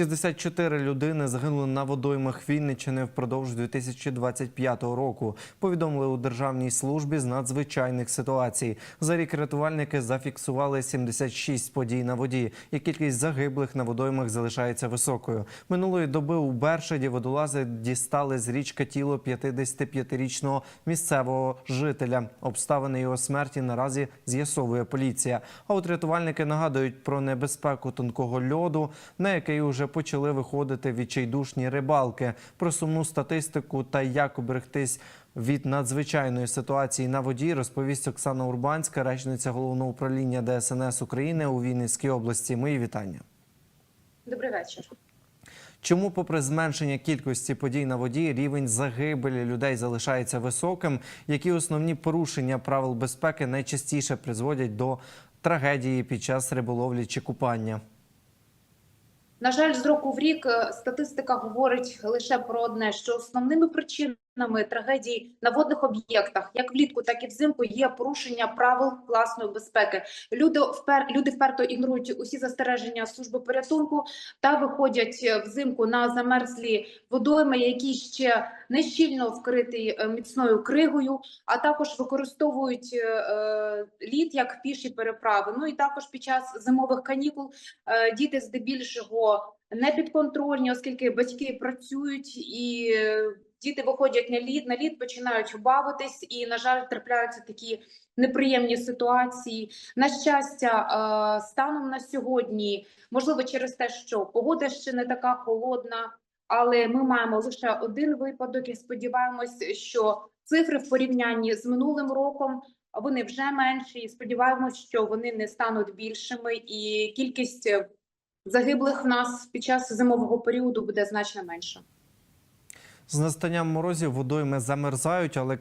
64 людини загинули на водоймах Вінниччини впродовж 2025 року. Повідомили у державній службі з надзвичайних ситуацій. За рік рятувальники зафіксували 76 подій на воді. І кількість загиблих на водоймах залишається високою. Минулої доби у Бершаді водолази дістали з річки тіло 55-річного місцевого жителя. Обставини його смерті наразі з'ясовує поліція. А от рятувальники нагадують про небезпеку тонкого льоду, на який уже почали виходити відчайдушні рибалки. Про сумну статистику та як уберегтись від надзвичайної ситуації на воді розповість Оксана Урбанська, речниця головного управління ДСНС України у Вінницькій області. Мої вітання. Добрий вечір. Чому, попри зменшення кількості подій на воді, рівень загибелі людей залишається високим? Які основні порушення правил безпеки найчастіше призводять до трагедії під час риболовлі чи купання? На жаль, з року в рік е, статистика говорить лише про одне: що основними причинами трагедій на водних об'єктах, як влітку, так і взимку, є порушення правил власної безпеки. Люди впер люди вперто ігнорують усі застереження служби порятунку та виходять е, взимку на замерзлі водойми, які ще не щільно вкриті е, міцною кригою, а також використовують е, е, лід як піші переправи. Ну і також під час зимових канікул е, діти здебільшого не підконтрольні, оскільки батьки працюють і діти виходять на лід, на лід починають бавитись, і на жаль, трапляються такі неприємні ситуації. На щастя, е, станом на сьогодні, можливо, через те, що погода ще не така холодна. Але ми маємо лише один випадок і сподіваємось, що цифри в порівнянні з минулим роком вони вже менші. І сподіваємось, що вони не стануть більшими, і кількість загиблих в нас під час зимового періоду буде значно менша. З настанням морозів водойми замерзають, але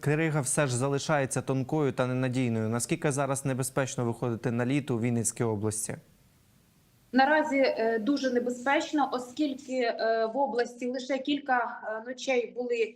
крига все ж залишається тонкою та ненадійною. Наскільки зараз небезпечно виходити на лід у Вінницькій області? Наразі е, дуже небезпечно, оскільки е, в області лише кілька е, ночей були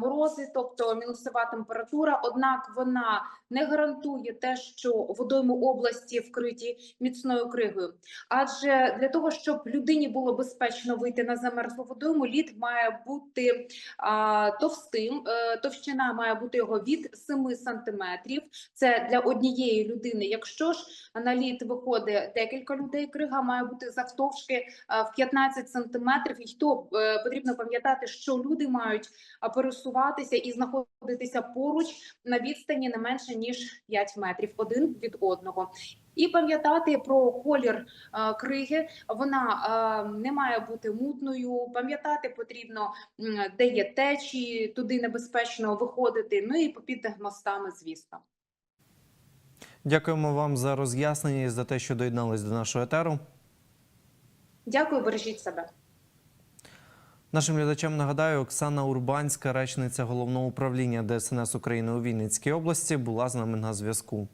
морози, тобто мінусова температура. Однак вона не гарантує те, що водойми області вкриті міцною кригою. Адже для того, щоб людині було безпечно вийти на замерзлу водойму, лід має бути а, товстим. Е, Товщина має бути його від 7 сантиметрів. Це для однієї людини. Якщо ж на лід виходить декілька людей, крига має бути завтовшки е, в 15 сантиметрів. І то е, потрібно пам'ятати, що люди мають а, пересуватися і знаходитися поруч на відстані не менше ніж 5 метрів один від одного. І пам'ятати про колір е, криги, вона е, не має бути мутною. Пам'ятати потрібно, де є течії, туди небезпечно виходити. Ну і попід мостами, звісно. Дякуємо вам за роз'яснення і за те, що доєднались до нашого етеру. Дякую, бережіть себе. Нашим глядачам нагадаю, Оксана Урбанська, речниця головного управління ДСНС України у Вінницькій області, була з нами на зв'язку.